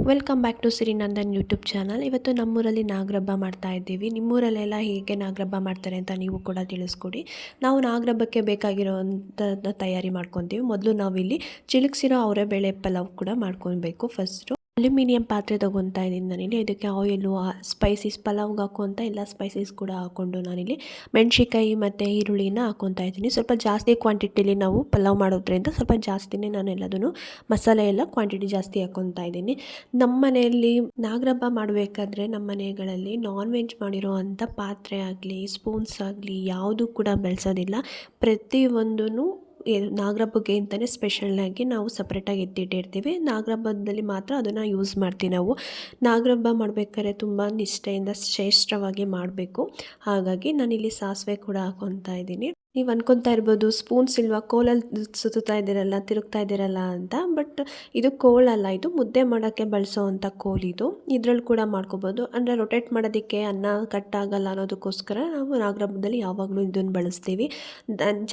Welcome back to Sirinandan YouTube channel ಇವತ್ತು ನಮ್ಮೂರಲ್ಲಿ ನಾಗರಬ್ಬ ಮಾಡ್ತಾ ಇದ್ದೀವಿ. ನಿಮ್ಮೂರಲ್ಲೆಲ್ಲ ಹೇಗೆ ನಾಗರಬ್ಬ ಮಾಡ್ತಾರೆ ಅಂತ ನೀವು ಕೂಡ ತಿಳಿಸ್ಕೊಡಿ. ನಾವು ನಾಗರಬ್ಬಕ್ಕೆ ಬೇಕಾಗಿರೋವಂಥದ್ದು ತಯಾರಿ ಮಾಡ್ಕೊತೀವಿ. ಮೊದಲು ನಾವಿಲ್ಲಿ ಚಿಲುಕ್ಸಿರೋ ಅವರೇ ಬೇಳೆ ಪಲಾವ್ ಕೂಡ ಮಾಡ್ಕೊಬೇಕು ಫಸ್ಟು ಅಲ್ಯೂಮಿನಿಯಂ ಪಾತ್ರೆ ತೊಗೊತಾ ಇದ್ದೀನಿ ನಾನಿಲ್ಲಿ. ಇದಕ್ಕೆ ಆಯಿಲು ಸ್ಪೈಸಸ್ ಪಲಾವ್ಗೆ ಹಾಕುವಂಥ ಎಲ್ಲ ಸ್ಪೈಸಸ್ ಕೂಡ ಹಾಕ್ಕೊಂಡು ನಾನಿಲ್ಲಿ ಮೆಣಸಿಕಾಯಿ ಮತ್ತು ಈರುಳ್ಳಿನ ಹಾಕ್ಕೊತಾ ಇದ್ದೀನಿ. ಸ್ವಲ್ಪ ಜಾಸ್ತಿ ಕ್ವಾಂಟಿಟಿಲಿ ನಾವು ಪಲಾವ್ ಮಾಡೋದ್ರಿಂದ ಸ್ವಲ್ಪ ಜಾಸ್ತಿನೇ ನಾನು ಎಲ್ಲದನ್ನು ಮಸಾಲೆ ಎಲ್ಲ ಕ್ವಾಂಟಿಟಿ ಜಾಸ್ತಿ ಹಾಕ್ಕೊತಾ ಇದ್ದೀನಿ. ನಮ್ಮ ಮನೆಯಲ್ಲಿ ನಾಗರಬ್ಬ ಮಾಡಬೇಕಾದ್ರೆ ನಮ್ಮ ಮನೆಗಳಲ್ಲಿ ನಾನ್ ವೆಜ್ ಮಾಡಿರೋ ಅಂಥ ಪಾತ್ರೆ ಆಗಲಿ ಸ್ಪೂನ್ಸ್ ಆಗಲಿ ಯಾವುದೂ ಕೂಡ ಬಳಸೋದಿಲ್ಲ. ಪ್ರತಿಯೊಂದೂ ನಾಗರಬ್ಬಕ್ಕೆ ಅಂತಲೇ ಸ್ಪೆಷಲ್ಲಾಗಿ ನಾವು ಸಪ್ರೇಟಾಗಿ ಎತ್ತಿಟ್ಟಿರ್ತೀವಿ. ನಾಗರಬ್ಬದಲ್ಲಿ ಮಾತ್ರ ಅದನ್ನು ಯೂಸ್ ಮಾಡ್ತೀವಿ ನಾವು. ನಾಗರಬ್ಬ ಮಾಡಬೇಕಾದ್ರೆ ತುಂಬ ನಿಷ್ಠೆಯಿಂದ ಶ್ರೇಷ್ಠವಾಗಿ ಮಾಡಬೇಕು. ಹಾಗಾಗಿ ನಾನಿಲ್ಲಿ ಸಾಸಿವೆ ಕೂಡ ಹಾಕೊತಾ ಇದ್ದೀನಿ. ನೀವು ಅನ್ಕೊತಾ ಇರ್ಬೋದು ಸ್ಪೂನ್ಸ್ ಇಲ್ವಾ ಕೋಲಲ್ಲಿ ಸುತ್ತಾ ಇದ್ದೀರಲ್ಲ, ತಿರುಗ್ತಾ ಇದ್ದೀರಲ್ಲ ಅಂತ ಬಟ್ ಇದು ಕೋಲಲ್ಲ ಇದು ಮುದ್ದೆ ಮಾಡೋಕ್ಕೆ ಬಳಸೋ ಅಂಥ ಕೋಲ್ ಇದು. ಇದ್ರಲ್ಲಿ ಕೂಡ ಮಾಡ್ಕೋಬೋದು. ಅಂದರೆ ರೊಟೇಟ್ ಮಾಡೋದಕ್ಕೆ ಅನ್ನ ಕಟ್ಟಾಗಲ್ಲ ಅನ್ನೋದಕ್ಕೋಸ್ಕರ ನಾವು ನಾಗರಬ್ಬದಲ್ಲಿ ಯಾವಾಗಲೂ ಇದನ್ನು ಬಳಸ್ತೀವಿ.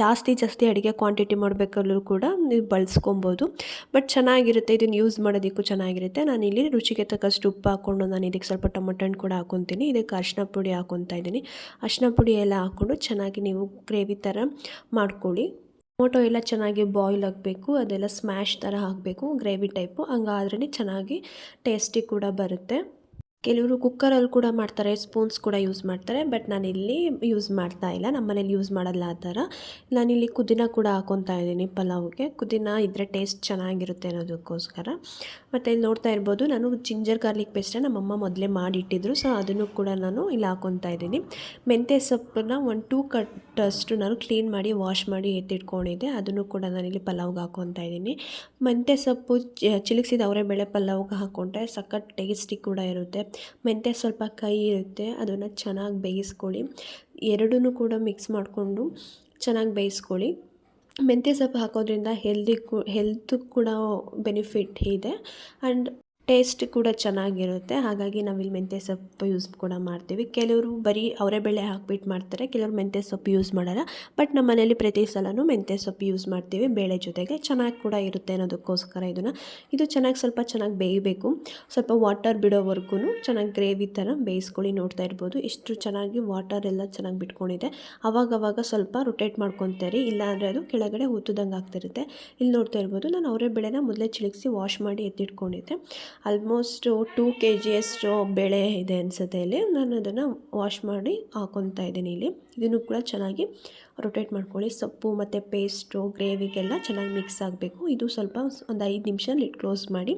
ಜಾಸ್ತಿ ಜಾಸ್ತಿ ಅಡುಗೆ ಕ್ವಾಂಟಿಟಿ ಮಾಡಬೇಕಲ್ಲೂ ಕೂಡ ನೀವು ಬಳಸ್ಕೊಬೋದು. ಬಟ್ ಚೆನ್ನಾಗಿರುತ್ತೆ, ಇದನ್ನು ಯೂಸ್ ಮಾಡೋದಕ್ಕೂ ಚೆನ್ನಾಗಿರುತ್ತೆ. ನಾನು ಇಲ್ಲಿ ರುಚಿಗೆ ತಕ್ಕಷ್ಟು ಉಪ್ಪು ಹಾಕ್ಕೊಂಡು ನಾನು ಇದಕ್ಕೆ ಸ್ವಲ್ಪ ಟೊಮೊಟೊ ಕೂಡ ಹಾಕೊತೀನಿ. ಇದಕ್ಕೆ ಅರ್ಶಿನ ಪುಡಿ ಹಾಕೊತಾ ಇದ್ದೀನಿ. ಅರ್ಶಿನ ಪುಡಿ ಎಲ್ಲ ಹಾಕ್ಕೊಂಡು ಚೆನ್ನಾಗಿ ನೀವು ಗ್ರೇವಿ ಮಾಡ್ಕೊಳ್ಳಿ. ಟೊಮೊಟೊ ಎಲ್ಲ ಚೆನ್ನಾಗಿ ಬಾಯ್ಲ್ ಆಗಬೇಕು, ಅದೆಲ್ಲ ಸ್ಮ್ಯಾಶ್ ಥರ ಹಾಕಬೇಕು ಗ್ರೇವಿ ಟೈಪು ಹಂಗಾದ್ರೆ ಚೆನ್ನಾಗಿ ಟೇಸ್ಟಿ ಕೂಡ ಬರುತ್ತೆ. ಕೆಲವರು ಕುಕ್ಕರಲ್ಲಿ ಕೂಡ ಮಾಡ್ತಾರೆ ಸ್ಪೂನ್ಸ್ ಕೂಡ ಯೂಸ್ ಮಾಡ್ತಾರೆ ಬಟ್ ನಾನಿಲ್ಲಿ ಯೂಸ್ ಮಾಡ್ತಾ ಇಲ್ಲ. ನಮ್ಮ ಮನೇಲಿ ಯೂಸ್ ಮಾಡಲ್ಲ ಆ ಥರ. ನಾನಿಲ್ಲಿ ಕುದಿನ ಕೂಡ ಹಾಕೊತಾ ಇದ್ದೀನಿ ಪಲಾವ್ಗೆ. ಕುದಿನ ಇದ್ದರೆ ಟೇಸ್ಟ್ ಚೆನ್ನಾಗಿರುತ್ತೆ ಅನ್ನೋದಕ್ಕೋಸ್ಕರ. ಮತ್ತು ಇಲ್ಲಿ ನೋಡ್ತಾ ಇರ್ಬೋದು, ನಾನು ಜಿಂಜರ್ ಗಾರ್ಲಿಕ್ ಪೇಸ್ಟನ್ನ ನಮ್ಮಮ್ಮ ಮೊದಲೇ ಮಾಡಿಟ್ಟಿದ್ರು ಸೊ ಅದನ್ನು ಕೂಡ ನಾನು ಇಲ್ಲಿ ಹಾಕೊತಾ ಇದ್ದೀನಿ. ಮೆಂತ್ಯ ಸೊಪ್ಪನ್ನ ಒಂದು ಟೂ ಕಟ್ಟಷ್ಟು ನಾನು ಕ್ಲೀನ್ ಮಾಡಿ ವಾಶ್ ಮಾಡಿ ಎತ್ತಿಟ್ಕೊಂಡಿದ್ದೆ. ಅದನ್ನು ಕೂಡ ನಾನಿಲ್ಲಿ ಪಲಾವ್ಗೆ ಹಾಕೊತಾ ಇದ್ದೀನಿ. ಮೆಂತ್ಯ ಸೊಪ್ಪು, ಚಿಲುಕ್ಸಿದ ಅವರೇ ಬೆಳೆ ಪಲಾವ್ಗೆ ಹಾಕೊಂಡ್ರೆ ಸಖತ್ ಟೇಸ್ಟಿ ಕೂಡ ಇರುತ್ತೆ. ಮೆಂತ್ಯ ಸ್ವಲ್ಪ ಕೈ ಇರುತ್ತೆ, ಅದನ್ನು ಚೆನ್ನಾಗಿ ಬೇಯಿಸ್ಕೊಳ್ಳಿ. ಎರಡೂ ಕೂಡ ಮಿಕ್ಸ್ ಮಾಡಿಕೊಂಡು ಚೆನ್ನಾಗಿ ಬೇಯಿಸ್ಕೊಳ್ಳಿ. ಮೆಂತ್ಯ ಸೊಪ್ಪು ಹಾಕೋದ್ರಿಂದ ಹೆಲ್ದಿ ಕು ಹೆಲ್ತ್ ಕೂಡ ಬೆನಿಫಿಟ್ ಇದೆ. ಆ್ಯಂಡ್ ಟೇಸ್ಟ್ ಕೂಡ ಚೆನ್ನಾಗಿರುತ್ತೆ. ಹಾಗಾಗಿ ನಾವಿಲ್ಲಿ ಮೆಂತ್ಯ ಸೊಪ್ಪು ಯೂಸ್ ಕೂಡ ಮಾಡ್ತೀವಿ. ಕೆಲವರು ಬರೀ ಅವರೇ ಬೇಳೆ ಹಾಕ್ಬಿಟ್ಟು ಮಾಡ್ತಾರೆ, ಕೆಲವರು ಮೆಂತ್ಯ ಸೊಪ್ಪು ಯೂಸ್ ಮಾಡಲ್ಲ. ಬಟ್ ನಮ್ಮ ಮನೇಲಿ ಪ್ರತಿ ಸಲವೂ ಮೆಂತ್ಯ ಸೊಪ್ಪು ಯೂಸ್ ಮಾಡ್ತೀವಿ ಬೇಳೆ ಜೊತೆಗೆ. ಚೆನ್ನಾಗಿ ಕೂಡ ಇರುತ್ತೆ ಅನ್ನೋದಕ್ಕೋಸ್ಕರ ಇದನ್ನು. ಇದು ಚೆನ್ನಾಗಿ ಸ್ವಲ್ಪ ಚೆನ್ನಾಗಿ ಬೇಯಬೇಕು. ಸ್ವಲ್ಪ ವಾಟರ್ ಬಿಡೋವರೆಗೂ ಚೆನ್ನಾಗಿ ಗ್ರೇವಿ ಥರ ಬೇಯಿಸ್ಕೊಳ್ಳಿ ನೋಡ್ತಾ ಇರ್ಬೋದು. ಎಷ್ಟು ಚೆನ್ನಾಗಿ ವಾಟರ್ ಎಲ್ಲ ಚೆನ್ನಾಗಿ ಬಿಟ್ಕೊಂಡಿದೆ. ಅವಾಗವಾಗ ಸ್ವಲ್ಪ ರೊಟೇಟ್ ಮಾಡ್ಕೊತಾರೆ ಇಲ್ಲಾಂದರೆ ಅದು ಕೆಳಗಡೆ ಊತದಂಗೆ ಆಗ್ತಿರುತ್ತೆ. ಇಲ್ಲಿ ನೋಡ್ತಾ ಇರ್ಬೋದು, ನಾನು ಅವರೇ ಬೆಳೆನ ಮೊದಲೇ ಚಿಳಿಸಿ ವಾಶ್ ಮಾಡಿ ಎತ್ತಿಟ್ಕೊಂಡಿದ್ದೆ. ಆಲ್ಮೋಸ್ಟು ಟೂ ಕೆ ಜಿಯಷ್ಟು ಬೆಳೆ ಇದೆ ಅನಿಸುತ್ತೆ ಇಲ್ಲಿ. ನಾನು ಅದನ್ನು ವಾಶ್ ಮಾಡಿ ಹಾಕೊತಾ ಇದ್ದೀನಿ ಇಲ್ಲಿ. ಇದನ್ನು ಕೂಡ ಚೆನ್ನಾಗಿ ರೊಟೇಟ್ ಮಾಡ್ಕೊಳ್ಳಿ. ಸೊಪ್ಪು ಮತ್ತು ಪೇಸ್ಟು ಗ್ರೇವಿಗೆಲ್ಲ ಚೆನ್ನಾಗಿ ಮಿಕ್ಸ್ ಆಗಬೇಕು. ಇದು ಸ್ವಲ್ಪ ಒಂದು ಐದು ನಿಮಿಷ ಲಿಟ್ ಕ್ಲೋಸ್ ಮಾಡಿ.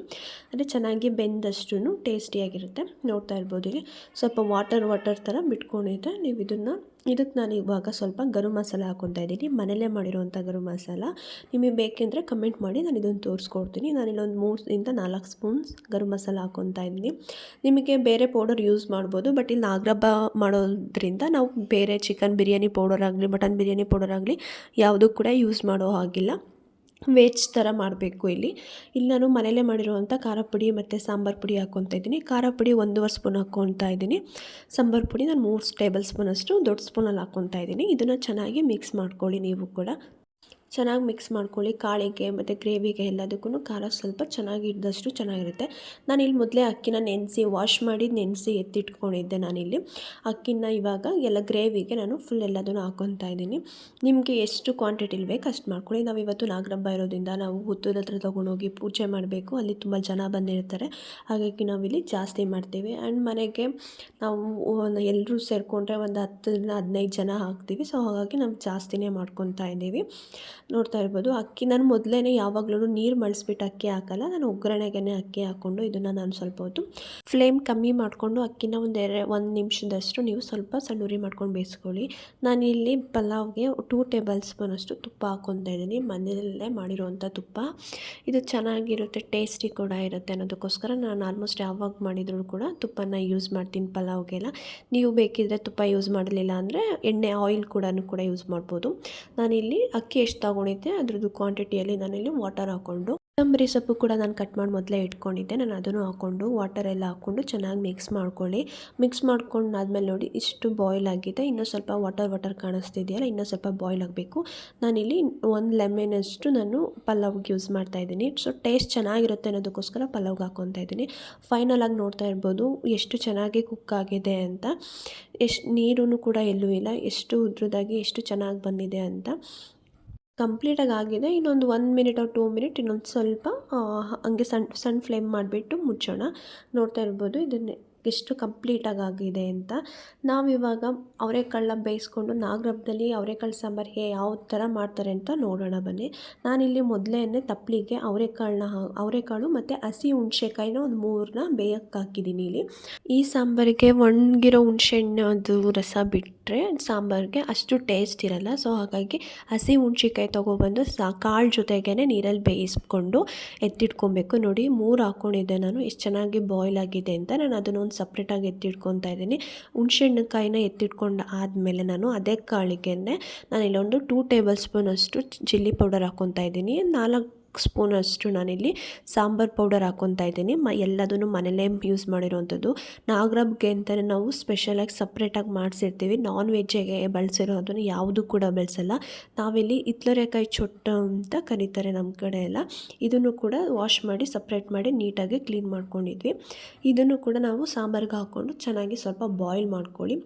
ಅಂದರೆ ಚೆನ್ನಾಗಿ ಬೆಂದಷ್ಟು ಟೇಸ್ಟಿಯಾಗಿರುತ್ತೆ ನೋಡ್ತಾ ಇರ್ಬೋದು ಇಲ್ಲಿ ಸ್ವಲ್ಪ ವಾಟರ್ ವಾಟರ್ ಥರ ಬಿಟ್ಕೊಂಡಿದ್ದೆ ನೀವು ಇದನ್ನು ಇದಕ್ಕೆ ನಾನು ಇವಾಗ ಸ್ವಲ್ಪ ಗರು ಮಸಾಲ ಹಾಕ್ಕೊತಾ ಇದ್ದೀನಿ. ಮನೆಯಲ್ಲೇ ಮಾಡಿರುವಂಥ ಗರಂ ಮಸಾಲ. ನಿಮಗೆ ಬೇಕೆಂದರೆ ಕಮೆಂಟ್ ಮಾಡಿ, ನಾನು ಇದನ್ನು ತೋರಿಸ್ಕೊಡ್ತೀನಿ. ನಾನಿಲ್ಲೊಂದು ಮೂರಿಂದ ನಾಲ್ಕು ಸ್ಪೂನ್ಸ್ ಗರಂ ಮಸಾಲ ಹಾಕ್ಕೊತಾ ಇದ್ದೀನಿ. ನಿಮಗೆ ಬೇರೆ ಪೌಡರ್ ಯೂಸ್ ಮಾಡ್ಬೋದು ಬಟ್ ಇಲ್ಲಿ ನಾಗರಬ್ಬ ಮಾಡೋದ್ರಿಂದ ನಾವು ಬೇರೆ ಚಿಕನ್ ಬಿರಿಯಾನಿ ಪೌಡರ್ ಆಗಲಿ ಮಟನ್ ಬಿರಿಯಾನಿ ಪೌಡರ್ ಆಗಲಿ ಯಾವುದೂ ಕೂಡ ಯೂಸ್ ಮಾಡೋ ಹಾಗಿಲ್ಲ. ವೆಜ್ ಥರ ಮಾಡಬೇಕು ಇಲ್ಲಿ. ಇಲ್ಲಿ ನಾನು ಮನೆಯಲ್ಲೇ ಮಾಡಿರುವಂಥ ಖಾರ ಪುಡಿ ಮತ್ತು ಸಾಂಬಾರು ಪುಡಿ ಹಾಕ್ಕೊತಾ ಇದ್ದೀನಿ. ಖಾರ ಪುಡಿ ಒಂದೂವರೆ ಸ್ಪೂನ್ ಹಾಕ್ಕೊತಾ ಇದ್ದೀನಿ. ಸಾಂಬಾರು ಪುಡಿ ನಾನು ಮೂರು ಟೇಬಲ್ ಸ್ಪೂನಷ್ಟು ದೊಡ್ಡ ಸ್ಪೂನಲ್ಲಿ ಹಾಕ್ಕೊತಾ ಇದ್ದೀನಿ. ಇದನ್ನು ಚೆನ್ನಾಗಿ ಮಿಕ್ಸ್ ಮಾಡ್ಕೊಳ್ಳಿ ನೀವು ಕೂಡ. ಚೆನ್ನಾಗಿ ಮಿಕ್ಸ್ ಮಾಡ್ಕೊಳ್ಳಿ, ಕಾಳಿಗೆ ಮತ್ತು ಗ್ರೇವಿಗೆ ಎಲ್ಲದಕ್ಕೂ ಖಾರ ಸ್ವಲ್ಪ ಚೆನ್ನಾಗಿ ಇದ್ದಷ್ಟು ಚೆನ್ನಾಗಿರುತ್ತೆ. ನಾನಿಲ್ಲಿ ಮೊದಲೇ ಅಕ್ಕಿನ ನೆನೆಸಿ, ವಾಶ್ ಮಾಡಿ ನೆನೆಸಿ ಎತ್ತಿಟ್ಕೊಂಡಿದ್ದೆ ನಾನಿಲ್ಲಿ. ಅಕ್ಕಿನ ಇವಾಗ ಎಲ್ಲ ಗ್ರೇವಿಗೆ ನಾನು ಫುಲ್ ಎಲ್ಲದನ್ನು ಹಾಕೊತಾ ಇದ್ದೀನಿ. ನಿಮಗೆ ಎಷ್ಟು ಕ್ವಾಂಟಿಟಿಲಿ ಬೇಕು ಅಷ್ಟು ಮಾಡ್ಕೊಳ್ಳಿ. ನಾವು ಇವತ್ತು ನಾಗರಬ್ಬ ಇರೋದ್ರಿಂದ ನಾವು ಹುತ್ತದ ಹತ್ರ ತೊಗೊಂಡೋಗಿ ಪೂಜೆ ಮಾಡಬೇಕು. ಅಲ್ಲಿ ತುಂಬ ಜನ ಬಂದಿರ್ತಾರೆ. ಹಾಗಾಗಿ ನಾವಿಲ್ಲಿ ಜಾಸ್ತಿ ಮಾಡ್ತೀವಿ. ಆ್ಯಂಡ್ ಮನೆಗೆ ನಾವು ಎಲ್ಲರೂ ಸೇರಿಕೊಂಡ್ರೆ ಒಂದು ಹತ್ತರಿಂದ ಹದಿನೈದು ಜನ ಹಾಕ್ತೀವಿ. ಸೊ ಹಾಗಾಗಿ ನಾವು ಜಾಸ್ತಿನೇ ಮಾಡ್ಕೊತಾ ಇದ್ದೀವಿ. ನೋಡ್ತಾ ಇರ್ಬೋದು. ಅಕ್ಕಿ ನಾನು ಮೊದಲೇ ಯಾವಾಗಲೂ ನೀರು ಮಳಿಸ್ಬಿಟ್ಟು ಅಕ್ಕಿ ಹಾಕಲ್ಲ. ನಾನು ಒಗ್ಗರಣೆಗೆ ಅಕ್ಕಿ ಹಾಕ್ಕೊಂಡು ಇದನ್ನು ನಾನು ಸ್ವಲ್ಪ ಹೊತ್ತು ಫ್ಲೇಮ್ ಕಮ್ಮಿ ಮಾಡಿಕೊಂಡು ಅಕ್ಕಿನ ಒಂದು ಎರಡು ಒಂದು ನಿಮಿಷದಷ್ಟು ನೀವು ಸ್ವಲ್ಪ ಸಣ್ಣ ಮಾಡ್ಕೊಂಡು ಬೇಯಿಸ್ಕೊಳ್ಳಿ. ನಾನು ಇಲ್ಲಿ ಪಲಾವ್ಗೆ ಟೂ ಟೇಬಲ್ ಸ್ಪೂನಷ್ಟು ತುಪ್ಪ ಹಾಕ್ಕೊತಾ ಇದ್ದೀನಿ. ಮನೆಯಲ್ಲೇ ಮಾಡಿರುವಂಥ ತುಪ್ಪ. ಇದು ಚೆನ್ನಾಗಿರುತ್ತೆ ಟೇಸ್ಟಿ ಕೂಡ ಇರುತ್ತೆ ಅನ್ನೋದಕ್ಕೋಸ್ಕರ ನಾನು ಆಲ್ಮೋಸ್ಟ್ ಯಾವಾಗ ಮಾಡಿದ್ರು ಕೂಡ ತುಪ್ಪನ ಯೂಸ್ ಮಾಡ್ತೀನಿ ಪಲಾವ್ಗೆಲ್ಲ. ನೀವು ಬೇಕಿದ್ರೆ ತುಪ್ಪ ಯೂಸ್ ಮಾಡಲಿಲ್ಲ ಅಂದರೆ ಎಣ್ಣೆ ಆಯಿಲ್ ಕೂಡ ಕೂಡ ಯೂಸ್ ಮಾಡ್ಬೋದು. ನಾನಿಲ್ಲಿ ಅಕ್ಕಿ ಎಷ್ಟು ತಗೊಂಡಿದ್ದೆ ಅದ್ರದ್ದು ಕ್ವಾಂಟಿಟಿಯಲ್ಲಿ ನಾನಿಲ್ಲಿ ವಾಟರ್ ಹಾಕ್ಕೊಂಡು ಕೊತ್ತಂಬರಿ ಸೊಪ್ಪು ಕೂಡ ನಾನು ಕಟ್ ಮಾಡಿ ಮೊದಲೇ ಇಟ್ಕೊಂಡಿದ್ದೆ. ನಾನು ಅದನ್ನು ಹಾಕ್ಕೊಂಡು ವಾಟರ್ ಎಲ್ಲ ಹಾಕ್ಕೊಂಡು ಚೆನ್ನಾಗಿ ಮಿಕ್ಸ್ ಮಾಡ್ಕೊಳ್ಳಿ. ಮಿಕ್ಸ್ ಮಾಡ್ಕೊಂಡು ಆದಮೇಲೆ ನೋಡಿ, ಇಷ್ಟು ಬಾಯ್ಲ್ ಆಗಿದೆ. ಇನ್ನೂ ಸ್ವಲ್ಪ ವಾಟರ್ ವಾಟರ್ ಕಾಣಿಸ್ತಿದೆಯಲ್ಲ, ಇನ್ನೂ ಸ್ವಲ್ಪ ಬಾಯ್ಲ್ ಆಗಬೇಕು. ನಾನಿಲ್ಲಿ ಒಂದು ಲೆಮನಷ್ಟು ನಾನು ಪಲಾವ್ಗೆ ಯೂಸ್ ಮಾಡ್ತಾ ಇದ್ದೀನಿ. ಸೊ ಟೇಸ್ಟ್ ಚೆನ್ನಾಗಿರುತ್ತೆ ಅನ್ನೋದಕ್ಕೋಸ್ಕರ ಪಲಾವ್ಗೆ ಹಾಕ್ಕೊತಾ ಇದ್ದೀನಿ. ಫೈನಲ್ ಆಗಿ ನೋಡ್ತಾ ಇರ್ಬೋದು, ಎಷ್ಟು ಚೆನ್ನಾಗಿ ಕುಕ್ ಆಗಿದೆ ಅಂತ. ಎಷ್ಟು ನೀರು ಕೂಡ ಎಲ್ಲೂ ಇಲ್ಲ, ಎಷ್ಟು ಉದ್ರದಾಗಿ ಎಷ್ಟು ಚೆನ್ನಾಗಿ ಬಂದಿದೆ ಅಂತ. ಕಂಪ್ಲೀಟಾಗಿ ಆಗಿದೆ ಇನ್ನೊಂದು one minute or two minute, ಇನ್ನೊಂದು ಸ್ವಲ್ಪ ಹಂಗೆ ಸಣ್ಣ ಸಣ್ಣ ಫ್ಲೇಮ್ ಮಾಡಿಬಿಟ್ಟು ಮುಚ್ಚೋಣ. ನೋಡ್ತಾ ಇರ್ಬೋದು ಇದನ್ನೇ. ಎಷ್ಟು ಕಂಪ್ಲೀಟಾಗಿ ಆಗಿದೆ ಅಂತ ನಾವಿವಾಗ ಅವರೆಕಾಳನ್ನ ಬೇಯಿಸ್ಕೊಂಡು ನಾಗರಬ್ಬದಲ್ಲಿ ಅವರೆಕಾಳು ಸಾಂಬಾರು ಹೇ ಯಾವ ಥರ ಮಾಡ್ತಾರೆ ಅಂತ ನೋಡೋಣ ಬನ್ನಿ. ನಾನಿಲ್ಲಿ ಮೊದಲೇ ತಪ್ಪಲಿಗೆ ಅವರೆಕಾಳನ್ನ ಅವರೆಕಾಳು ಮತ್ತು ಹಸಿ ಹುಣ್ಸೆಕಾಯಿನ ಒಂದು ಮೂರನ್ನ ಬೇಯಕ್ಕೆ ಹಾಕಿದ್ದೀನಿ ಇಲ್ಲಿ. ಈ ಸಾಂಬಾರಿಗೆ ಒಣಗಿರೋ ಹುಣ್ಸೆಹಣ್ಣು ರಸ ಬಿಟ್ಟರೆ ಸಾಂಬಾರಿಗೆ ಅಷ್ಟು ಟೇಸ್ಟ್ ಇರಲ್ಲ. ಸೊ ಹಾಗಾಗಿ ಹಸಿ ಹುಣ್ಸೆಕಾಯಿ ತೊಗೊಬಂದು ಸಾ, ಕಾಳು ಜೊತೆಗೇ ನೀರಲ್ಲಿ ಬೇಯಿಸ್ಕೊಂಡು ಎತ್ತಿಟ್ಕೊಬೇಕು. ನೋಡಿ ಮೂರು ಹಾಕ್ಕೊಂಡಿದ್ದೆ ನಾನು. ಎಷ್ಟು ಚೆನ್ನಾಗಿ ಬಾಯ್ಲ್ ಆಗಿದೆ ಅಂತ. ನಾನು ಅದನ್ನು ಸಪ್ರೇಟಾಗಿ ಎತ್ತಿಟ್ಕೊತಾ ಇದ್ದೀನಿ. ಹುಣ್ಸೆಹಣ್ಣು ಎತ್ತಿಟ್ಕೊಂಡು ಆದಮೇಲೆ ನಾನು ಅದೇ ಕಾಳಿಗೆ ನಾನು ಇಲ್ಲೊಂದು ಟೂ ಟೇಬಲ್ ಸ್ಪೂನಷ್ಟು ಚಿಲ್ಲಿ ಪೌಡರ್ ಹಾಕ್ಕೊತಾ ಇದ್ದೀನಿ. ನಾಲ್ಕು ಸ್ಪೂನಷ್ಟು ನಾನಿಲ್ಲಿ ಸಾಂಬಾರ್ ಪೌಡರ್ ಹಾಕ್ಕೊತಾ ಇದ್ದೀನಿ. ಮ, ಎಲ್ಲದನ್ನು ಮನೇಲೇ ಯೂಸ್ ಮಾಡಿರೋವಂಥದ್ದು ನಾಗರಬ್ಗೆ ಅಂತಲೇ ನಾವು ಸ್ಪೆಷಲಾಗಿ ಸಪ್ರೇಟಾಗಿ ಮಾಡಿಸಿರ್ತೀವಿ. ನಾನ್ ವೆಜ್ಜಿಗೆ ಬಳಸಿರೋದನ್ನು ಯಾವುದೂ ಕೂಡ ಬಳಸಲ್ಲ. ನಾವಿಲ್ಲಿ ಹಿತ್ಲರೇಕಾಯಿ ಚೊಟ್ಟು ಅಂತ ಕರೀತಾರೆ ನಮ್ಮ ಕಡೆ ಎಲ್ಲ. ಇದನ್ನು ಕೂಡ ವಾಶ್ ಮಾಡಿ ಸಪ್ರೇಟ್ ಮಾಡಿ ನೀಟಾಗಿ ಕ್ಲೀನ್ ಮಾಡ್ಕೊಂಡಿದ್ವಿ. ಇದನ್ನು ಕೂಡ ನಾವು ಸಾಂಬಾರಿಗೆ ಹಾಕ್ಕೊಂಡು ಚೆನ್ನಾಗಿ ಸ್ವಲ್ಪ ಬಾಯ್ಲ್ ಮಾಡ್ಕೊಳ್ಳಿ.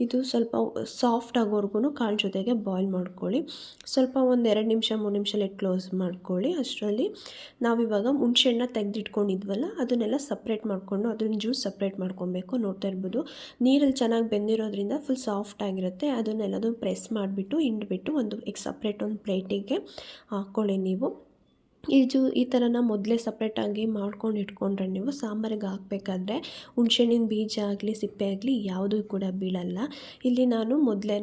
ಇದು ಸ್ವಲ್ಪ ಸಾಫ್ಟ್ ಆಗೋವರೆಗೂ ಕಾಳು ಜೊತೆಗೆ ಬಾಯ್ಲ್ ಮಾಡ್ಕೊಳ್ಳಿ. ಸ್ವಲ್ಪ ಒಂದು ಎರಡು ನಿಮಿಷ, ಮೂರು ನಿಮಿಷ ಕ್ಲೋಸ್ ಮಾಡ್ಕೊಳ್ಳಿ. ಅಷ್ಟು ಅಷ್ಟರಲ್ಲಿ ನಾವಿವಾಗ ಹುಣ್ಸೆಹಣ್ಣ ತೆಗೆದಿಟ್ಕೊಂಡಿದ್ವಲ್ಲ, ಅದನ್ನೆಲ್ಲ ಸಪ್ರೇಟ್ ಮಾಡಿಕೊಂಡು ಅದನ್ನ ಜ್ಯೂಸ್ ಸಪ್ರೇಟ್ ಮಾಡ್ಕೊಬೇಕು ನೋಡ್ತಾ ಇರ್ಬೋದು. ನೀರಲ್ಲಿ ಚೆನ್ನಾಗಿ ಬೆಂದಿರೋದ್ರಿಂದ ಫುಲ್ ಸಾಫ್ಟ್ ಆಗಿರುತ್ತೆ. ಅದನ್ನೆಲ್ಲದು ಪ್ರೆಸ್ ಮಾಡಿಬಿಟ್ಟು ಹಿಂಡ್ಬಿಟ್ಟು ಒಂದು ಸಪ್ರೇಟ್ ಒಂದು ಪ್ಲೇಟಿಗೆ ಹಾಕ್ಕೊಳ್ಳಿ ನೀವು. ಇದು ಈ ಥರನ ಮೊದಲೇ ಸಪ್ರೇಟಾಗಿ ಮಾಡ್ಕೊಂಡು ಇಟ್ಕೊಂಡ್ರೆ ನೀವು ಸಾಂಬಾರಿಗೆ ಹಾಕಬೇಕಾದ್ರೆ ಹುಣ್ಸೆಹಣ್ಣಿನ ಬೀಜ ಆಗಲಿ, ಸಿಪ್ಪೆ ಆಗಲಿ ಯಾವುದೂ ಕೂಡ ಬೀಳಲ್ಲ. ಇಲ್ಲಿ ನಾನು ಮೊದಲೇ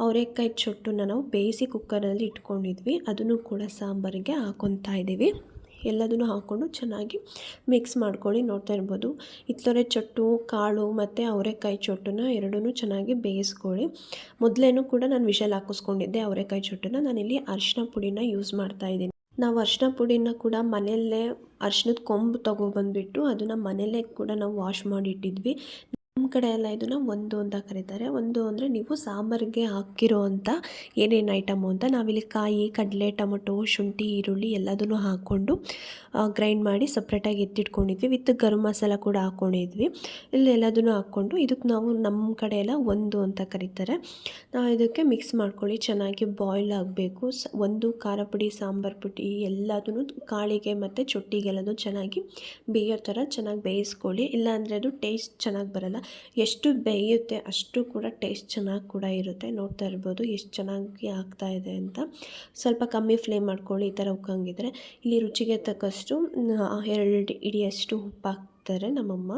ಅವರೆಕಾಯಿ ಚೊಟ್ಟನ್ನ ನಾವು ಬೇಯಿಸಿ ಕುಕ್ಕರಲ್ಲಿ ಇಟ್ಕೊಂಡಿದ್ವಿ. ಅದನ್ನು ಕೂಡ ಸಾಂಬಾರಿಗೆ ಹಾಕೊತಾ ಇದ್ದೀವಿ. ಎಲ್ಲದನ್ನು ಹಾಕ್ಕೊಂಡು ಚೆನ್ನಾಗಿ ಮಿಕ್ಸ್ ಮಾಡ್ಕೊಳ್ಳಿ ನೋಡ್ತಾ ಇರ್ಬೋದು. ಇತ್ತೊರೆ ಚೊಟ್ಟು, ಕಾಳು ಮತ್ತು ಅವರೆಕಾಯಿ ಚೊಟ್ಟನ್ನ ಎರಡೂ ಚೆನ್ನಾಗಿ ಬೇಯಿಸ್ಕೊಳ್ಳಿ. ಮೊದಲೇನೂ ಕೂಡ ನಾನು ವಿಷಲ್ ಹಾಕಿಸ್ಕೊಂಡಿದ್ದೆ ಅವರೆಕಾಯಿ ಚೊಟ್ಟನ್ನ. ನಾನಿಲ್ಲಿ ಅರಿಶಿನ ಪುಡಿನ ಯೂಸ್ ಮಾಡ್ತಾ ಇದ್ದೀನಿ. ನಾವು ಅರಿಶಿನ ಪುಡಿನ ಕೂಡ ಮನೆಯಲ್ಲೇ ಅರ್ಶಿನದ ಕೊಂಬು ತೊಗೊಬಂದ್ಬಿಟ್ಟು ಅದನ್ನು ಮನೆಯಲ್ಲೇ ಕೂಡ ನಾವು ವಾಶ್ ಮಾಡಿ ಇಟ್ಟಿದ್ವಿ ನಮ್ಮ ಕಡೆ ಎಲ್ಲ ಇದನ್ನು ಒಂದು ಅಂತ ಕರೀತಾರೆ. ಒಂದು ಅಂದರೆ ನೀವು ಸಾಂಬಾರಿಗೆ ಹಾಕಿರೋ ಅಂಥ ಏನೇನು ಐಟಮು ಅಂತ ನಾವಿಲ್ಲಿ ಕಾಯಿ, ಕಡಲೆ, ಟೊಮೊಟೊ, ಶುಂಠಿ, ಈರುಳ್ಳಿ ಎಲ್ಲದನ್ನು ಹಾಕ್ಕೊಂಡು ಗ್ರೈಂಡ್ ಮಾಡಿ ಸಪ್ರೇಟಾಗಿ ಎತ್ತಿಟ್ಕೊಂಡಿದ್ವಿ. ವಿತ್ ಗರಂ ಮಸಾಲ ಕೂಡ ಹಾಕ್ಕೊಂಡಿದ್ವಿ ಇಲ್ಲಿ ಎಲ್ಲದನ್ನು ಹಾಕ್ಕೊಂಡು ಇದಕ್ಕೆ ನಾವು ನಮ್ಮ ಕಡೆ ಎಲ್ಲ ಒಂದು ಅಂತ ಕರೀತಾರೆ. ನಾವು ಇದಕ್ಕೆ ಮಿಕ್ಸ್ ಮಾಡ್ಕೊಳ್ಳಿ. ಚೆನ್ನಾಗಿ ಬಾಯ್ಲ್ ಆಗಬೇಕು. ಒಂದು ಖಾರ ಪುಡಿ, ಸಾಂಬಾರು ಪುಡಿ ಎಲ್ಲದನ್ನು ಕಾಳಿಗೆ ಮತ್ತು ಚೊಟ್ಟಿಗೆಲ್ಲದು ಚೆನ್ನಾಗಿ ಬೇಯೋ ಥರ ಚೆನ್ನಾಗಿ ಬೇಯಿಸ್ಕೊಳ್ಳಿ. ಇಲ್ಲಾಂದರೆ ಅದು ಟೇಸ್ಟ್ ಚೆನ್ನಾಗಿ ಬರಲ್ಲ. ಎಷ್ಟು ಬೇಯುತ್ತೆ ಅಷ್ಟು ಕೂಡ ಟೇಸ್ಟ್ ಚೆನ್ನಾಗಿ ಕೂಡ ಇರುತ್ತೆ. ನೋಡ್ತಾ ಇರ್ಬೋದು ಎಷ್ಟು ಚೆನ್ನಾಗಿ ಆಗ್ತಾ ಇದೆ ಅಂತ. ಸ್ವಲ್ಪ ಕಮ್ಮಿ ಫ್ಲೇಮ್ ಮಾಡ್ಕೊಳ್ಳಿ ಈ ಥರ ಉಕ್ಕಂಗಿದ್ರೆ. ಇಲ್ಲಿ ರುಚಿಗೆ ತಕ್ಕಷ್ಟು ಎರಡು ಇಡಿಯಷ್ಟು ಉಪ್ಪು ಹಾಕ್ತಾರೆ ನಮ್ಮಮ್ಮ.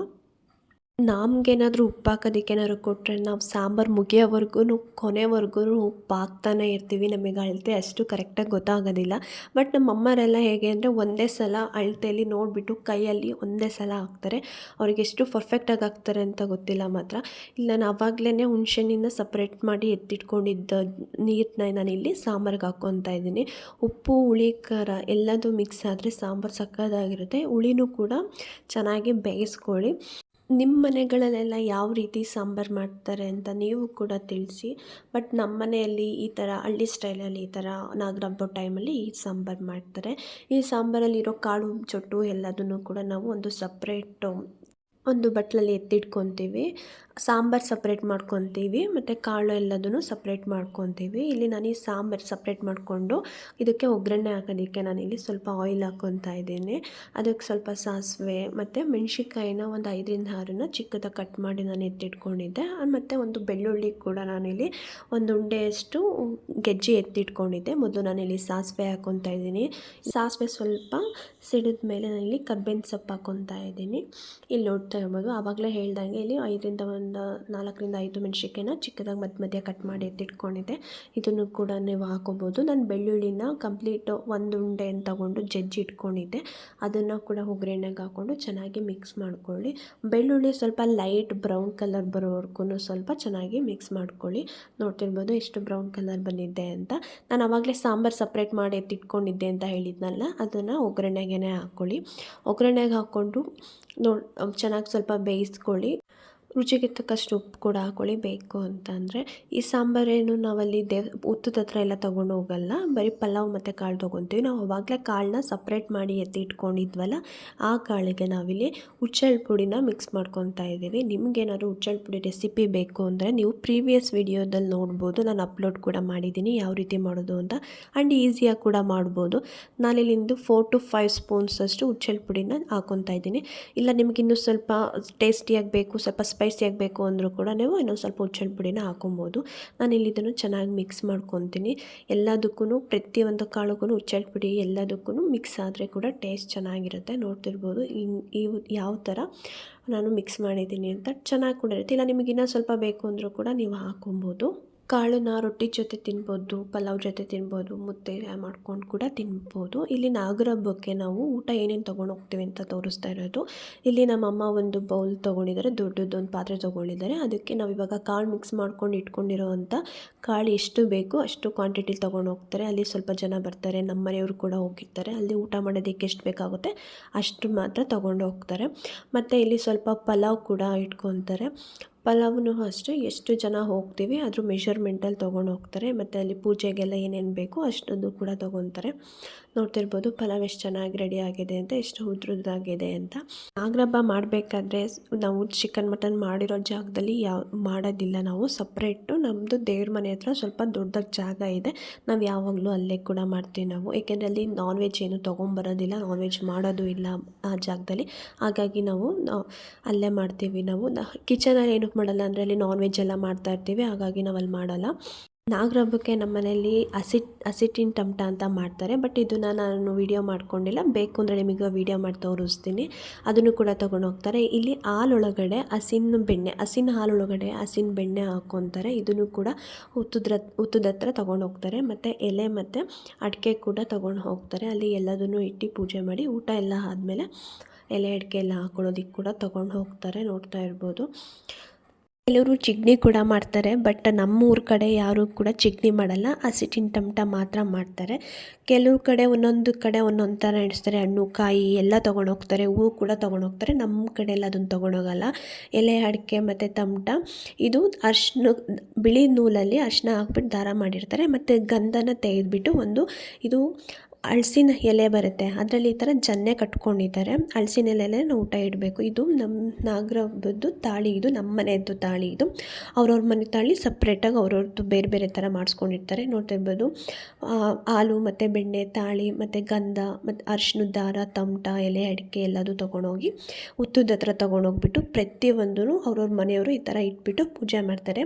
ನಮ್ಗೇನಾದರೂ ಉಪ್ಪು ಹಾಕೋದಕ್ಕೇನಾದ್ರು ಕೊಟ್ಟರೆ ನಾವು ಸಾಂಬಾರು ಮುಗಿಯೋವರೆಗೂ ಕೊನೆವರೆಗೂ ಉಪ್ಪು ಹಾಕ್ತಾನೆ ಇರ್ತೀವಿ ನಮಗೆ ಅಳತೆ ಅಷ್ಟು ಕರೆಕ್ಟಾಗಿ ಗೊತ್ತಾಗೋದಿಲ್ಲ. ಬಟ್ ನಮ್ಮ ಅಮ್ಮರೆಲ್ಲ ಹೇಗೆ ಅಂದರೆ ಒಂದೇ ಸಲ ಅಳತೆಯಲ್ಲಿ ನೋಡಿಬಿಟ್ಟು ಕೈಯಲ್ಲಿ ಒಂದೇ ಸಲ ಹಾಕ್ತಾರೆ. ಅವ್ರಿಗೆ ಎಷ್ಟು ಪರ್ಫೆಕ್ಟಾಗಿ ಹಾಕ್ತಾರೆ ಅಂತ ಗೊತ್ತಿಲ್ಲ ಮಾತ್ರ. ಇಲ್ಲಿ ನಾನು ಆವಾಗಲೇ ಹುಣ್ಸೆಣ್ಣಿಂದ ಸಪ್ರೇಟ್ ಮಾಡಿ ಎತ್ತಿಟ್ಕೊಂಡಿದ್ದ ನೀರನ್ನ ಇಲ್ಲಿ ಸಾಂಬಾರಿಗೆ ಹಾಕ್ಕೊತಾ ಇದ್ದೀನಿ. ಉಪ್ಪು, ಹುಳಿ, ಖಾರ ಎಲ್ಲದೂ ಮಿಕ್ಸ್ ಆದರೆ ಸಾಂಬಾರು ಸಕ್ಕದಾಗಿರುತ್ತೆ. ಹುಳಿನೂ ಕೂಡ ಚೆನ್ನಾಗಿ ಬೇಯಿಸ್ಕೊಳ್ಳಿ. ನಿಮ್ಮ ಮನೆಗಳಲ್ಲೆಲ್ಲ ಯಾವ ರೀತಿ ಸಾಂಬಾರು ಮಾಡ್ತಾರೆ ಅಂತ ನೀವು ಕೂಡ ತಿಳಿಸಿ. ಬಟ್ ನಮ್ಮ ಮನೆಯಲ್ಲಿ ಈ ಥರ ಹಳ್ಳಿ ಸ್ಟೈಲಲ್ಲಿ ಈ ಥರ ನಾಗರ ಟೈಮಲ್ಲಿ ಈ ಸಾಂಬಾರು ಮಾಡ್ತಾರೆ. ಈ ಸಾಂಬಾರಲ್ಲಿರೋ ಕಾಳು, ಚೊಟ್ಟು ಎಲ್ಲದನ್ನು ಕೂಡ ನಾವು ಒಂದು ಸಪ್ರೇಟು ಒಂದು ಬಟ್ಲಲ್ಲಿ ಎತ್ತಿಟ್ಕೊತೀವಿ. ಸಾಂಬಾರು ಸಪ್ರೇಟ್ ಮಾಡ್ಕೊತೀವಿ. ಮತ್ತು ಕಾಳು ಎಲ್ಲದನ್ನು ಸಪ್ರೇಟ್ ಮಾಡ್ಕೊತೀವಿ. ಇಲ್ಲಿ ನಾನು ಈ ಸಾಂಬಾರು ಸಪ್ರೇಟ್ ಮಾಡಿಕೊಂಡು ಇದಕ್ಕೆ ಒಗ್ಗರಣೆ ಹಾಕೋದಕ್ಕೆ ನಾನಿಲ್ಲಿ ಸ್ವಲ್ಪ ಆಯಿಲ್ ಹಾಕ್ಕೊತಾ ಇದ್ದೀನಿ. ಅದಕ್ಕೆ ಸ್ವಲ್ಪ ಸಾಸಿವೆ, ಮತ್ತು ಮೆಣ್ಸಿನ್ಕಾಯಿನ ಒಂದು ಐದರಿಂದ ಆರನ್ನ ಚಿಕ್ಕದಾಗಿ ಕಟ್ ಮಾಡಿ ನಾನು ಎತ್ತಿಟ್ಕೊಂಡಿದ್ದೆ. ಮತ್ತು ಒಂದು ಬೆಳ್ಳುಳ್ಳಿ ಕೂಡ ನಾನಿಲ್ಲಿ ಒಂದು ಉಂಡೆಯಷ್ಟು ಗೆಜ್ಜೆ ಎತ್ತಿಟ್ಕೊಂಡಿದ್ದೆ. ಮೊದಲು ನಾನಿಲ್ಲಿ ಸಾಸಿವೆ ಹಾಕ್ಕೊತಾ ಇದ್ದೀನಿ. ಸಾಸಿವೆ ಸ್ವಲ್ಪ ಸಿಡಿದ ಮೇಲೆ ನಾನಿಲ್ಲಿ ಕಬ್ಬಿನ ಸೊಪ್ಪು ಹಾಕ್ಕೊತಾ ಇದ್ದೀನಿ. ಇಲ್ಲಿ ನೋಡ್ತಾ ಇರ್ಬೋದು ಆವಾಗಲೇ ಹೇಳ್ದಂಗೆ ಇಲ್ಲಿ ಐದರಿಂದ ಒಂದು ನಾಲ್ಕರಿಂದ ಐದು ಮೆಣಸಿಕಾಯಿನ ಚಿಕ್ಕದಾಗಿ ಮಧ್ಯ ಮಧ್ಯ ಕಟ್ ಮಾಡಿ ಎತ್ತಿಟ್ಕೊಂಡಿದ್ದೆ. ಇದನ್ನು ಕೂಡ ನೀವು ಹಾಕೋಬೋದು. ನಾನು ಬೆಳ್ಳುಳ್ಳಿನ ಕಂಪ್ಲೀಟು ಒಂದು ಉಂಡೆಯನ್ನು ತಗೊಂಡು ಜಜ್ಜಿ ಇಟ್ಕೊಂಡಿದ್ದೆ. ಅದನ್ನು ಕೂಡ ಒಗ್ಗರಣೆಗೆ ಹಾಕ್ಕೊಂಡು ಚೆನ್ನಾಗಿ ಮಿಕ್ಸ್ ಮಾಡ್ಕೊಳ್ಳಿ. ಬೆಳ್ಳುಳ್ಳಿ ಸ್ವಲ್ಪ ಲೈಟ್ ಬ್ರೌನ್ ಕಲರ್ ಬರೋವರೆಗೂ ಸ್ವಲ್ಪ ಚೆನ್ನಾಗಿ ಮಿಕ್ಸ್ ಮಾಡ್ಕೊಳ್ಳಿ. ನೋಡ್ತಿರ್ಬೋದು ಎಷ್ಟು ಬ್ರೌನ್ ಕಲರ್ ಬಂದಿದೆ ಅಂತ. ನಾನು ಆವಾಗಲೇ ಸಾಂಬಾರು ಸಪ್ರೇಟ್ ಮಾಡಿ ಎತ್ತಿಟ್ಕೊಂಡಿದ್ದೆ ಅಂತ ಹೇಳಿದ್ನಲ್ಲ, ಅದನ್ನು ಒಗ್ಗರಣೆಗೆ ಹಾಕ್ಕೊಳ್ಳಿ ಒಗ್ಗರಣೆಗೆ ಹಾಕ್ಕೊಂಡು ನೋಡಿ ಚೆನ್ನಾಗಿ ಸ್ವಲ್ಪ ಬೇಯಿಸ್ಕೊಳ್ಳಿ. ರುಚಿಗೆ ತಕ್ಕಷ್ಟು ಉಪ್ಪು ಕೂಡ ಹಾಕ್ಕೊಳ್ಳಿ ಬೇಕು ಅಂತ ಅಂದರೆ ಈ ಸಾಂಬಾರೇನು ನಾವಲ್ಲಿ ದೇವ್ ಉತ್ತದ ಹತ್ರ ಎಲ್ಲ ತೊಗೊಂಡು ಹೋಗಲ್ಲ, ಬರೀ ಪಲಾವ್ ಮತ್ತು ಕಾಳು ತೊಗೊತೀವಿ. ನಾವು ಅವಾಗಲೇ ಕಾಳನ್ನ ಸಪ್ರೇಟ್ ಮಾಡಿ ಎತ್ತಿ ಇಟ್ಕೊಂಡಿದ್ವಲ್ಲ, ಆ ಕಾಳಿಗೆ ನಾವಿಲ್ಲಿ ಹುಚ್ಚಳ ಪುಡಿನ ಮಿಕ್ಸ್ ಮಾಡ್ಕೊತಾ ಇದ್ದೀವಿ. ನಿಮಗೇನಾದ್ರು ಹುಚ್ಚಳ ಪುಡಿ ರೆಸಿಪಿ ಬೇಕು ಅಂದರೆ ನೀವು ಪ್ರೀವಿಯಸ್ ವಿಡಿಯೋದಲ್ಲಿ ನೋಡ್ಬೋದು. ನಾನು ಅಪ್ಲೋಡ್ ಕೂಡ ಮಾಡಿದ್ದೀನಿ ಯಾವ ರೀತಿ ಮಾಡೋದು ಅಂತ. ಆ್ಯಂಡ್ ಈಸಿಯಾಗಿ ಕೂಡ ಮಾಡ್ಬೋದು. ನಾನಿಲ್ಲಿಂದು ಫೋರ್ ಟು ಫೈವ್ ಸ್ಪೂನ್ಸ್ ಅಷ್ಟು ಹುಚ್ಚಳ ಪುಡಿನ ಹಾಕ್ಕೊತಾ ಇದ್ದೀನಿ. ಇಲ್ಲ, ನಿಮಗಿನ್ನೂ ಸ್ವಲ್ಪ ಟೇಸ್ಟಿಯಾಗಿ ಬೇಕು ಸ್ವಲ್ಪ ಸ್ಪೈಸಿಯಾಗಿ ಬೇಕು ಅಂದರೂ ಕೂಡ ನೀವು ಇನ್ನೊಂದು ಸ್ವಲ್ಪ ಹುಚ್ಚಣ್ಣ ಪುಡಿನ ನಾನು ಇಲ್ಲಿ ಇದನ್ನು ಚೆನ್ನಾಗಿ ಮಿಕ್ಸ್ ಮಾಡ್ಕೊತೀನಿ. ಎಲ್ಲದಕ್ಕೂ ಪ್ರತಿಯೊಂದು ಕಾಳುಗೂ ಹುಚ್ಚಳ ಪುಡಿ ಎಲ್ಲದಕ್ಕೂ ಮಿಕ್ಸ್ ಆದರೆ ಕೂಡ ಟೇಸ್ಟ್ ಚೆನ್ನಾಗಿರುತ್ತೆ. ನೋಡ್ತಿರ್ಬೋದು ಈ ಯಾವ ಥರ ನಾನು ಮಿಕ್ಸ್ ಮಾಡಿದ್ದೀನಿ ಅಂತ ಚೆನ್ನಾಗಿ ಕೂಡ ಇರುತ್ತೆ. ಇಲ್ಲ, ನಿಮಗೆ ಇನ್ನೂ ಸ್ವಲ್ಪ ಬೇಕು ಅಂದರೂ ಕೂಡ ನೀವು ಹಾಕೊಬೋದು. ಕಾಳನ್ನ ರೊಟ್ಟಿ ಜೊತೆ ತಿನ್ಬೋದು, ಪಲಾವ್ ಜೊತೆ ತಿನ್ಬೋದು, ಮುದ್ದೆ ಮಾಡ್ಕೊಂಡು ಕೂಡ ತಿನ್ಬೋದು. ಇಲ್ಲಿ ನಾಗರ ಹಬ್ಬಕ್ಕೆ ನಾವು ಊಟ ಏನೇನು ತೊಗೊಂಡು ಹೋಗ್ತೀವಿ ಅಂತ ತೋರಿಸ್ತಾ ಇರೋದು. ಇಲ್ಲಿ ನಮ್ಮಮ್ಮ ಒಂದು ಬೌಲ್ ತೊಗೊಂಡಿದ್ದಾರೆ, ದೊಡ್ಡದೊಂದು ಪಾತ್ರೆ ತೊಗೊಂಡಿದ್ದಾರೆ. ಅದಕ್ಕೆ ನಾವು ಇವಾಗ ಕಾಳು ಮಿಕ್ಸ್ ಮಾಡ್ಕೊಂಡು ಇಟ್ಕೊಂಡಿರೋ ಅಂಥ ಕಾಳು ಎಷ್ಟು ಬೇಕು ಅಷ್ಟು ಕ್ವಾಂಟಿಟಿ ತೊಗೊಂಡು ಹೋಗ್ತಾರೆ. ಅಲ್ಲಿ ಸ್ವಲ್ಪ ಜನ ಬರ್ತಾರೆ ನಮ್ಮ ಮನೆಯವರು ಕೂಡ ಹೋಗಿರ್ತಾರೆ. ಅಲ್ಲಿ ಊಟ ಮಾಡೋದಕ್ಕೆ ಎಷ್ಟು ಬೇಕಾಗುತ್ತೆ ಅಷ್ಟು ಮಾತ್ರ ತೊಗೊಂಡು ಹೋಗ್ತಾರೆ. ಮತ್ತು ಇಲ್ಲಿ ಸ್ವಲ್ಪ ಪಲಾವ್ ಕೂಡ ಇಟ್ಕೊತಾರೆ. ಪಲಾವ್ನು ಅಷ್ಟೇ, ಎಷ್ಟು ಜನ ಹೋಗ್ತೀವಿ ಅದ್ರ ಮೆಷರ್ಮೆಂಟಲ್ಲಿ ತೊಗೊಂಡು ಹೋಗ್ತಾರೆ, ಮತ್ತು ಅಲ್ಲಿ ಪೂಜೆಗೆಲ್ಲ ಏನೇನು ಬೇಕು ಅಷ್ಟೊಂದು ಕೂಡ ತೊಗೊತಾರೆ. ನೋಡ್ತಿರ್ಬೋದು, ಪಲಾವ್ ಎಷ್ಟು ಚೆನ್ನಾಗಿ ರೆಡಿ ಆಗಿದೆ ಅಂತ, ಎಷ್ಟು ಉದ್ರದಾಗಿದೆ ಅಂತ. ನಾಗರಬ್ಬ ಮಾಡಬೇಕಾದ್ರೆ ನಾವು ಚಿಕನ್ ಮಟನ್ ಮಾಡಿರೋ ಜಾಗದಲ್ಲಿ ಯಾವ, ಮಾಡೋದಿಲ್ಲ ನಾವು. ಸಪ್ರೇಟು ನಮ್ಮದು ದೇವ್ರ ಮನೆ ಹತ್ರ ಸ್ವಲ್ಪ ದೊಡ್ಡದಾಗಿ ಜಾಗ ಇದೆ. ನಾವು ಯಾವಾಗಲೂ ಅಲ್ಲೇ ಕೂಡ ಮಾಡ್ತೀವಿ ನಾವು. ಏಕೆಂದರೆ ಅಲ್ಲಿ ನಾನ್ ವೆಜ್ ಏನು ತೊಗೊಂಬರೋದಿಲ್ಲ ನಾನ್ ವೆಜ್ ಮಾಡೋದು ಇಲ್ಲ ಆ ಜಾಗದಲ್ಲಿ. ಹಾಗಾಗಿ ನಾವು ಅಲ್ಲೇ ಮಾಡ್ತೀವಿ ನಾವು. ಕಿಚನಲ್ಲಿ ಏನಕ್ಕೆ ಮಾಡಲ್ಲ ಅಂದರೆ ಅಲ್ಲಿ ನಾನ್ ವೆಜ್ ಎಲ್ಲ ಮಾಡ್ತಾ ಇರ್ತೀವಿ, ಹಾಗಾಗಿ ನಾವು ಅಲ್ಲಿ ಮಾಡಲ್ಲ. ನಾಗರ ಹಬ್ಬಕ್ಕೆ ನಮ್ಮ ಮನೆಯಲ್ಲಿ ಹಸಿಟ್ ಹಸಿಟ್ಟಿನ ಟಮಟ ಅಂತ ಮಾಡ್ತಾರೆ. ಬಟ್ ಇದನ್ನು ನಾನು ವೀಡಿಯೋ ಮಾಡ್ಕೊಂಡಿಲ್ಲ. ಬೇಕು ಅಂದರೆ ನಿಮಗೆ ವೀಡಿಯೋ ಮಾಡಿ ತೋರಿಸ್ತೀನಿ. ಅದನ್ನು ಕೂಡ ತೊಗೊಂಡು ಹೋಗ್ತಾರೆ. ಇಲ್ಲಿ ಹಾಲೊಳಗಡೆ ಹಸಿನ ಬೆಣ್ಣೆ, ಹಸಿನ ಹಾಲೊಳಗಡೆ ಹಸಿನ ಬೆಣ್ಣೆ ಹಾಕ್ಕೊತಾರೆ ಇದನ್ನು ಕೂಡ ಹುತ್ತದ ಹುತ್ತದ ಹತ್ರ ತೊಗೊಂಡು ಹೋಗ್ತಾರೆ. ಮತ್ತು ಎಲೆ ಮತ್ತು ಅಡಿಕೆ ಕೂಡ ತೊಗೊಂಡು ಹೋಗ್ತಾರೆ. ಅಲ್ಲಿ ಎಲ್ಲದನ್ನು ಇಟ್ಟು ಪೂಜೆ ಮಾಡಿ ಊಟ ಎಲ್ಲ ಆದಮೇಲೆ ಎಲೆ ಅಡಿಕೆ ಎಲ್ಲ ಹಾಕ್ಕೊಳ್ಳೋದಿಕ್ಕೆ ಕೂಡ ತೊಗೊಂಡು ಹೋಗ್ತಾರೆ ನೋಡ್ತಾ ಇರ್ಬೋದು. ಕೆಲವರು ಚಿಗ್ನಿ ಕೂಡ ಮಾಡ್ತಾರೆ ಬಟ್ ನಮ್ಮೂರ ಕಡೆ ಯಾರೂ ಕೂಡ ಚಿಗ್ನಿ ಮಾಡಲ್ಲ. ಹಸಿಟ್ಟಿನ ಟಮಟ ಮಾತ್ರ ಮಾಡ್ತಾರೆ. ಕೆಲವು ಕಡೆ ಒಂದೊಂದು ಕಡೆ ಒಂದೊಂದು ಥರ ನಡೆಸ್ತಾರೆ ಹಣ್ಣು, ಕಾಯಿ ಎಲ್ಲ ತೊಗೊಂಡೋಗ್ತಾರೆ ಹೂವು ಕೂಡ ತೊಗೊಂಡೋಗ್ತಾರೆ ನಮ್ಮ ಕಡೆ ಎಲ್ಲ ಅದನ್ನು ತೊಗೊಂಡೋಗಲ್ಲ ಎಲೆ, ಅಡಿಕೆ ಮತ್ತು ತಮಟ ಇದು ಅರ್ಶಿನ, ಬಿಳಿ ನೂಲಲ್ಲಿ ಅರ್ಶಿನ ಹಾಕ್ಬಿಟ್ಟು ದಾರ ಮಾಡಿರ್ತಾರೆ. ಮತ್ತು ಗಂಧನ ತೆಗೆದುಬಿಟ್ಟು ಒಂದು ಇದು ಹಳ್ಸಿನ ಎಲೆ ಬರುತ್ತೆ. ಅದರಲ್ಲಿ ಈ ಥರ ಜನ್ನೆ ಕಟ್ಕೊಂಡಿದ್ದಾರೆ. ಹಳ್ಸಿನ ಎಲೆಲೆ ನಾವು ಊಟ ಇಡಬೇಕು. ಇದು ನಮ್ಮ ನಾಗರ ಹಬ್ಬದ್ದು ತಾಳಿ ಇದು, ನಮ್ಮ ಮನೆಯದ್ದು ತಾಳಿ ಇದು. ಅವ್ರವ್ರ ಮನೆ ತಾಳಿ ಸಪ್ರೇಟಾಗಿ ಅವ್ರವ್ರದ್ದು ಬೇರೆ ಬೇರೆ ಥರ ಮಾಡಿಸ್ಕೊಂಡಿರ್ತಾರೆ. ನೋಡ್ತಾ ಇರ್ಬೋದು ಹಾಲು ಮತ್ತು ಬೆಣ್ಣೆ, ತಾಳಿ ಮತ್ತು ಗಂಧ ಮತ್ತು ಅರ್ಶಿನದ ದಾರ, ತಮಟ, ಎಲೆ, ಅಡಿಕೆ ಎಲ್ಲದೂ ತೊಗೊಂಡೋಗಿ ಹುತ್ತದ ಹತ್ರ ತೊಗೊಂಡೋಗ್ಬಿಟ್ಟು ಪ್ರತಿಯೊಂದೂ ಅವ್ರವ್ರ ಮನೆಯವರು ಈ ಥರ ಇಟ್ಬಿಟ್ಟು ಪೂಜೆ ಮಾಡ್ತಾರೆ.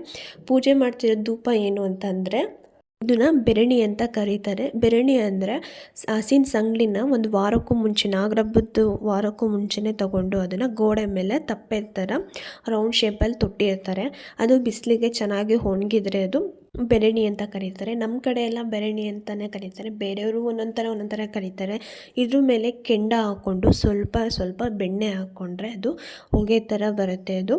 ಪೂಜೆ ಮಾಡ್ತಿರೋ ಧೂಪ ಏನು ಅಂತಂದರೆ ಇದನ್ನ ಬೆರಣಿ ಅಂತ ಕರೀತಾರೆ. ಬೆರಣಿ ಅಂದರೆ ಹಸಿನ ಸಂಗ್ಲಿನ ಒಂದು ವಾರಕ್ಕೂ ಮುಂಚೆ, ನಾಗರಬ್ಬದ್ದು ವಾರಕ್ಕೂ ಮುಂಚೆನೇ ತಗೊಂಡು ಅದನ್ನು ಗೋಡೆ ಮೇಲೆ ತಪ್ಪೆ ಥರ ರೌಂಡ್ ಶೇಪಲ್ಲಿ ತೊಟ್ಟಿರ್ತಾರೆ. ಅದು ಬಿಸಿಲಿಗೆ ಚೆನ್ನಾಗಿ ಒಣಗಿದ್ರೆ ಅದು ಬೆರಣಿ ಅಂತ ಕರೀತಾರೆ. ನಮ್ಮ ಕಡೆ ಎಲ್ಲ ಬೆರಣಿ ಅಂತಲೇ ಕರೀತಾರೆ. ಬೇರೆಯವರು ಒಂದೊಂದು ಥರ ಒಂದೊಂದು ಥರ ಕರೀತಾರೆ. ಇದ್ರ ಮೇಲೆ ಕೆಂಡ ಹಾಕ್ಕೊಂಡು ಸ್ವಲ್ಪ ಸ್ವಲ್ಪ ಬೆಣ್ಣೆ ಹಾಕ್ಕೊಂಡ್ರೆ ಅದು ಹೊಗೆ ಥರ ಬರುತ್ತೆ ಅದು.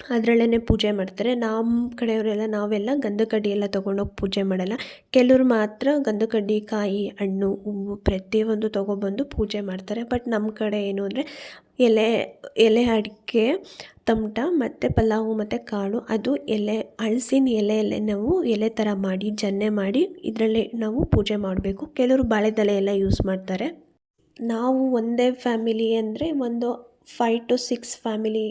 ಅದರಲ್ಲೇ ಪೂಜೆ ಮಾಡ್ತಾರೆ. ನಮ್ಮ ಕಡೆಯವರೆಲ್ಲ ನಾವೆಲ್ಲ ಗಂಧಕಡ್ಡಿ ಎಲ್ಲ ತೊಗೊಂಡೋಗಿ ಪೂಜೆ ಮಾಡಲ್ಲ. ಕೆಲವ್ರು ಮಾತ್ರ ಗಂಧಕಡ್ಡಿ, ಕಾಯಿ, ಹಣ್ಣು, ಹೂವು ಪ್ರತಿಯೊಂದು ತೊಗೊಬಂದು ಪೂಜೆ ಮಾಡ್ತಾರೆ. ಬಟ್ ನಮ್ಮ ಕಡೆ ಏನು ಅಂದರೆ ಎಲೆ ಎಲೆ ಅಡಿಕೆ, ತಮಟ ಮತ್ತು ಪಲಾವು ಮತ್ತು ಕಾಳು ಅದು ಎಲೆ, ಹಳಸಿನ ಎಲೆಯಲ್ಲೇ ನಾವು ಎಲೆ ಥರ ಮಾಡಿ, ಜನ್ನೆ ಮಾಡಿ ಇದರಲ್ಲಿ ನಾವು ಪೂಜೆ ಮಾಡಬೇಕು. ಕೆಲವರು ಬಾಳೆದಲೆ ಎಲ್ಲ ಯೂಸ್ ಮಾಡ್ತಾರೆ. ನಾವು ಒಂದೇ ಫ್ಯಾಮಿಲಿ ಅಂದರೆ ಒಂದು five to six family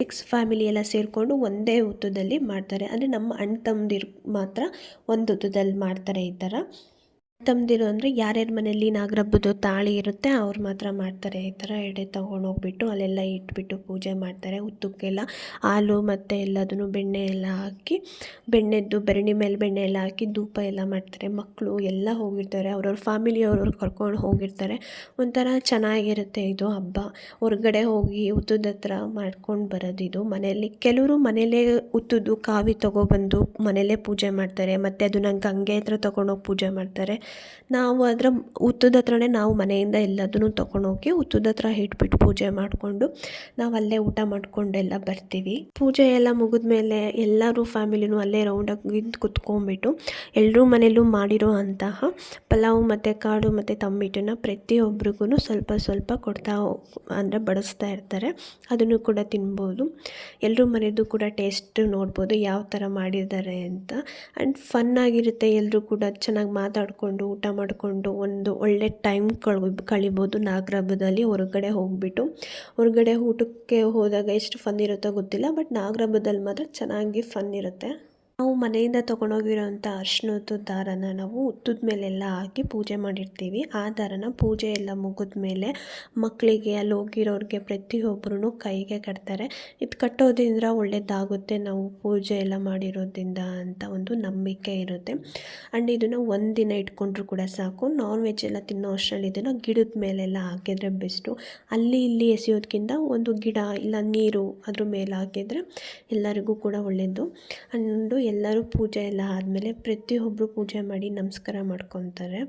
six family ಎಲ್ಲ ಸೇರಿಕೊಂಡು ಒಂದೇ ಹುತ್ತದಲ್ಲಿ ಮಾಡ್ತಾರೆ. ಅಂದರೆ ನಮ್ಮ ಅಣ್ಣ ತಮ್ಮದಿರು ಮಾತ್ರ ಒಂದು ಹುತ್ತದಲ್ಲಿ ಮಾಡ್ತಾರೆ ಈ ಥರ ತಮ್ಮದಿರು ಅಂದರೆ ಯಾರ್ಯಾರ ಮನೇಲಿ ಹಬ್ಬದ ತಾಳಿ ಇರುತ್ತೆ, ಅವ್ರು ಮಾತ್ರ ಮಾಡ್ತಾರೆ. ಈ ಥರ ಎಡೆ ತೊಗೊಂಡೋಗ್ಬಿಟ್ಟು ಅಲ್ಲೆಲ್ಲ ಇಟ್ಬಿಟ್ಟು ಪೂಜೆ ಮಾಡ್ತಾರೆ. ಉತ್ತುಕ್ಕೆಲ್ಲ ಹಾಲು ಮತ್ತು ಎಲ್ಲದನ್ನು ಬೆಣ್ಣೆ ಎಲ್ಲ ಹಾಕಿ, ಬೆಣ್ಣೆದ್ದು ಬೆರಣಿ ಮೇಲೆ ಬೆಣ್ಣೆ ಎಲ್ಲ ಹಾಕಿ ಧೂಪ ಎಲ್ಲ ಮಾಡ್ತಾರೆ. ಮಕ್ಕಳು ಎಲ್ಲ ಹೋಗಿರ್ತಾರೆ. ಅವ್ರವ್ರ ಫ್ಯಾಮಿಲಿ ಅವ್ರವ್ರು ಕರ್ಕೊಂಡು ಹೋಗಿರ್ತಾರೆ. ಒಂಥರ ಚೆನ್ನಾಗಿರುತ್ತೆ ಇದು ಹಬ್ಬ. ಹೊರಗಡೆ ಹೋಗಿ ಉತ್ತುದ ಹತ್ರ ಮಾಡ್ಕೊಂಡು ಬರೋದು ಇದು. ಮನೆಯಲ್ಲಿ ಕೆಲವರು ಮನೆಯಲ್ಲೇ ಉತ್ತುದು ಕಾವಿ ತೊಗೊಬಂದು ಮನೆಯಲ್ಲೇ ಪೂಜೆ ಮಾಡ್ತಾರೆ. ಮತ್ತು ಅದನ್ನು ಗಂಗೆ ಹತ್ರ ತೊಗೊಂಡೋಗಿ ಪೂಜೆ ಮಾಡ್ತಾರೆ. ನಾವು ಅದರ ಹುತ್ತದ ಹತ್ರನೇ ನಾವು ಮನೆಯಿಂದ ಎಲ್ಲದನ್ನು ತೊಗೊಂಡೋಗಿ ಹುತ್ತದ ಹತ್ರ ಇಟ್ಬಿಟ್ಟು ಪೂಜೆ ಮಾಡಿಕೊಂಡು ನಾವು ಅಲ್ಲೇ ಊಟ ಮಾಡ್ಕೊಂಡೆಲ್ಲ ಬರ್ತೀವಿ. ಪೂಜೆ ಎಲ್ಲ ಮುಗಿದ್ಮೇಲೆ ಎಲ್ಲರೂ ಫ್ಯಾಮಿಲಿನೂ ಅಲ್ಲೇ ರೌಂಡಾಗಿ ಕುತ್ಕೊಂಡ್ಬಿಟ್ಟು ಎಲ್ಲರೂ ಮನೆಯಲ್ಲೂ ಮಾಡಿರೋ ಅಂತಹ ಪಲಾವ್ ಮತ್ತು ಕಾಳು ಮತ್ತು ತಂಬಿಟ್ಟನ್ನು ಪ್ರತಿಯೊಬ್ರಿಗೂ ಸ್ವಲ್ಪ ಸ್ವಲ್ಪ ಕೊಡ್ತಾ ಅಂದರೆ ಬಡಿಸ್ತಾ ಇರ್ತಾರೆ. ಅದನ್ನು ಕೂಡ ತಿನ್ಬೋದು. ಎಲ್ಲರೂ ಮನೆಯದು ಕೂಡ ಟೇಸ್ಟ್ ನೋಡ್ಬೋದು ಯಾವ ಥರ ಮಾಡಿದ್ದಾರೆ ಅಂತ. ಆ್ಯಂಡ್ ಫನ್ ಆಗಿರುತ್ತೆ ಎಲ್ಲರೂ ಕೂಡ ಚೆನ್ನಾಗಿ ಮಾತಾಡಿಕೊಂಡು ಊಟ ಮಾಡಿಕೊಂಡು ಒಂದು ಒಳ್ಳೆ ಟೈಮ್ ಕಳ್ ಕಳಿಬೋದು ನಾಗರಹಬ್ಬದಲ್ಲಿ ಹೊರಗಡೆ ಹೋಗಿಬಿಟ್ಟು, ಹೊರಗಡೆ ಊಟಕ್ಕೆ ಹೋದಾಗ ಎಷ್ಟು ಫನ್ ಇರುತ್ತೋ ಗೊತ್ತಿಲ್ಲ ಬಟ್ ನಾಗರಹಬ್ಬದಲ್ಲಿ ಮಾತ್ರ ಚೆನ್ನಾಗಿ ಫನ್ ಇರುತ್ತೆ. ನಾವು ಮನೆಯಿಂದ ತೊಗೊಂಡೋಗಿರೋಂಥ ಅರ್ಶಿಣದ್ದು ದಾರನ ನಾವು ಉತ್ತದ ಮೇಲೆಲ್ಲ ಹಾಕಿ ಪೂಜೆ ಮಾಡಿರ್ತೀವಿ. ಆ ದಾರನ ಪೂಜೆ ಎಲ್ಲ ಮುಗಿದ ಮೇಲೆ ಮಕ್ಕಳಿಗೆ ಅಲ್ಲಿ ಹೋಗಿರೋರಿಗೆ ಪ್ರತಿಯೊಬ್ಬರೂ ಕೈಗೆ ಕಟ್ತಾರೆ. ಇದು ಕಟ್ಟೋದ್ರಿಂದ ಒಳ್ಳೆಯದಾಗುತ್ತೆ ನಾವು ಪೂಜೆ ಎಲ್ಲ ಮಾಡಿರೋದ್ರಿಂದ ಅಂತ ಒಂದು ನಂಬಿಕೆ ಇರುತ್ತೆ. ಆ್ಯಂಡ್ ಇದನ್ನು ಒಂದಿನ ಇಟ್ಕೊಂಡ್ರು ಕೂಡ ಸಾಕು. ನಾನ್ ವೆಜ್ ಎಲ್ಲ ತಿನ್ನೋ ಅಷ್ಟರಲ್ಲಿ ಇದನ್ನು ಗಿಡದ ಮೇಲೆಲ್ಲ ಹಾಕಿದರೆ ಬೆಸ್ಟು. ಅಲ್ಲಿ ಇಲ್ಲಿ ಎಸೆಯೋದಕ್ಕಿಂತ ಒಂದು ಗಿಡ ಇಲ್ಲ ನೀರು ಅದ್ರ ಮೇಲೆ ಹಾಕಿದರೆ ಎಲ್ಲರಿಗೂ ಕೂಡ ಒಳ್ಳೆಯದು ಆ್ಯಂಡು ಎಲ್ಲರೂ ಪೂಜೆ ಎಲ್ಲ ಆದಮೇಲೆ ಪ್ರತಿಯೊಬ್ಬರು ಪೂಜೆ ಮಾಡಿ ನಮಸ್ಕಾರ ಮಾಡ್ಕೊತಾರೆ.